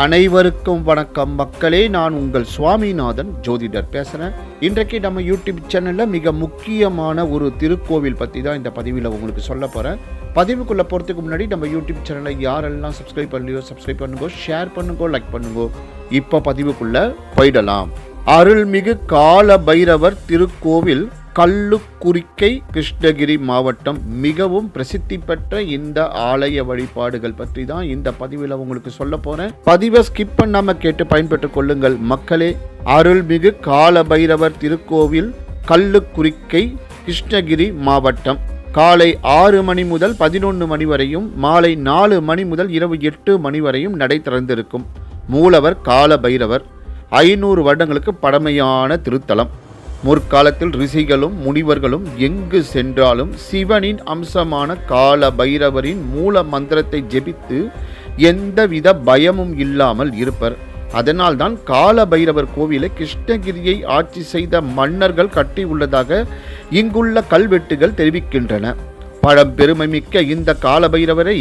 அனைவருக்கும் வணக்கம். மக்களே நான் உங்கள் சுவாமிநாதன் ஜோதிடர் பேசுகிறேன் இன்றைக்கு நம்ம யூடியூப் சேனலில் மிக முக்கியமான ஒரு திருக்கோவில் பற்றி தான் இந்த பதிவில் உங்களுக்கு சொல்ல போகிறேன் பதிவுக்குள்ளே போகிறதுக்கு முன்னாடி நம்ம யூடியூப் சேனலை யாரெல்லாம் சப்ஸ்கிரைப் பண்ணலையோ சப்ஸ்கிரைப் பண்ணுங்கோ ஷேர் பண்ணுங்கோ லைக் பண்ணுங்கோ இப்போ பதிவுக்குள்ளே போயிடலாம். அருள்மிகு கால பைரவர் திருக்கோவில் கல்லுக்குறிக்கை கிருஷ்ணகிரி மாவட்டம் மிகவும் பிரசித்தி பெற்ற இந்த ஆலய வழிபாடுகள் பற்றி தான் இந்த பதிவில் உங்களுக்கு சொல்ல போறேன். பதிவை ஸ்கிப் பண்ணாம கேட்டு பயன்பெற்றுக் கொள்ளுங்கள். மக்களே அருள்மிகு கால பைரவர் திருக்கோவில் கல்லுக்குறிக்கை கிருஷ்ணகிரி மாவட்டம். காலை ஆறு மணி முதல் பதினொன்று மணி வரையும் மாலை நாலு மணி முதல் இரவு எட்டு மணி வரையும் நடை திறந்திருக்கும். மூலவர் கால பைரவர் ஐநூறு வருடங்களுக்கு பழமையான திருத்தலம். முற்காலத்தில் ரிஷிகளும் முனிவர்களும் எங்கு சென்றாலும் சிவனின் அம்சமான கால பைரவரின் மூல மந்திரத்தை ஜெபித்து எந்தவித பயமும் இல்லாமல் இருப்பர். அதனால்தான் கால பைரவர் கோவிலை கிருஷ்ணகிரியை ஆட்சி செய்த மன்னர்கள் கட்டியுள்ளதாக இங்குள்ள கல்வெட்டுகள் தெரிவிக்கின்றன. பழம்பெருமைமிக்க இந்த கால பைரவரை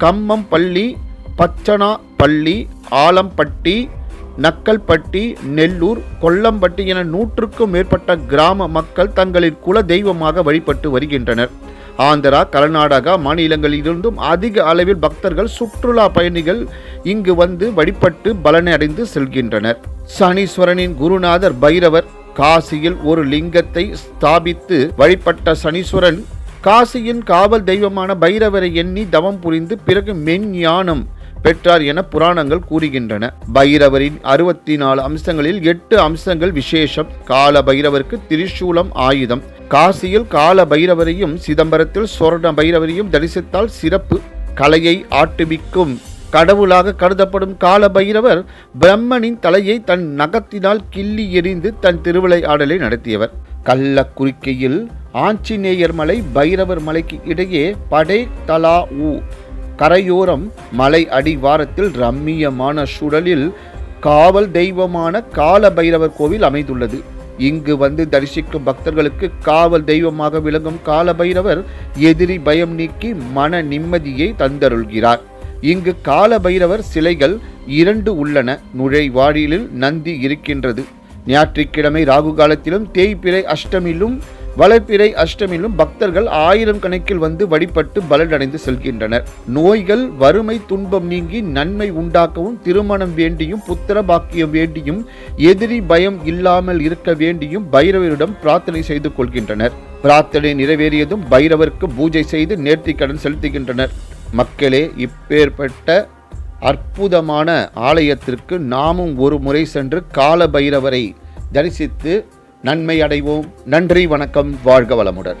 கம்மம் பள்ளி பச்சனா பள்ளி ஆலம்பட்டி நக்கல்பட்டி நெல்லூர் கொல்லம்பட்டி என நூற்றுக்கும் மேற்பட்ட கிராம மக்கள் தங்களின் குல தெய்வமாக வழிபட்டு வருகின்றனர். ஆந்திரா கர்நாடகா மாநிலங்களிலிருந்தும் அதிக அளவில் பக்தர்கள் சுற்றுலா பயணிகள் இங்கு வந்து வழிபட்டு பலனடைந்து செல்கின்றனர். சனீஸ்வரனின் குருநாதர் பைரவர் காசியில் ஒரு லிங்கத்தை ஸ்தாபித்து வழிபட்ட சனீஸ்வரன் காசியின் காவல் தெய்வமான பைரவரை எண்ணி தவம் புரிந்து பிறகு மெஞ்ஞானம் பெற்றார் என புராணங்கள் கூறுகின்றன. பைரவரின் அறுபத்தி நாலு அம்சங்களில் எட்டு அம்சங்கள் விசேஷம். கால பைரவருக்கு திரிசூலம் ஆயுதம். காசியில் கால பைரவரையும் சிதம்பரத்தில் சொர்ண பைரவரையும் தரிசித்தால் சிறப்பு. கலையை ஆட்டுவிக்கும். கடவுளாக கருதப்படும் கால பைரவர் பிரம்மனின் தலையை தன் நகத்தினால் கிள்ளி எறிந்து தன் திருவிளையாடலை நடத்தியவர். கள்ளக்குறிக்கையில் ஆஞ்சநேயர் மலை பைரவர் மலைக்கு இடையே படை தலா ஊ. கரையோரம் மலை அடிவாரத்தில் ரம்மியமான சுழலில் காவல் தெய்வமான கால பைரவர் கோவில் அமைந்துள்ளது. இங்கு வந்து தரிசிக்கும் பக்தர்களுக்கு காவல் தெய்வமாக விளங்கும் கால பைரவர் எதிரி பயம் நீக்கி மன நிம்மதியை தந்தருள்கிறார். இங்கு கால பைரவர் சிலைகள் இரண்டு உள்ளன. நுழைவாயிலில் நந்தி இருக்கின்றது. ஞாயிற்றுக்கிழமை ராகு காலத்திலும் தேய்பிறை அஷ்டமிலும் வளர்ப்பிறை அஷ்டமிலும் பக்தர்கள் ஆயிரம் கணக்கில் வந்து வழிபட்டு பலனடைந்து செல்கின்றனர். நோய்கள் வறுமை துன்பம் நீங்கி நன்மை உண்டாக்கவும் திருமணம் வேண்டியும் புத்திர பாக்கியம் வேண்டியும் எதிரி பயம் இல்லாமல் இருக்க வேண்டியும் பைரவரிடம் பிரார்த்தனை செய்து கொள்கின்றனர். பிரார்த்தனை நிறைவேறியதும் பைரவருக்கு பூஜை செய்து நேர்த்திக்கடன் செலுத்துகின்றனர். மக்களே இப்பேற்பட்ட அற்புதமான ஆலயத்திற்கு நாமும் ஒரு முறை சென்று கால பைரவரை தரிசித்து நன்மை அடைவோம். நன்றி வணக்கம் வாழ்க வளமுடன்.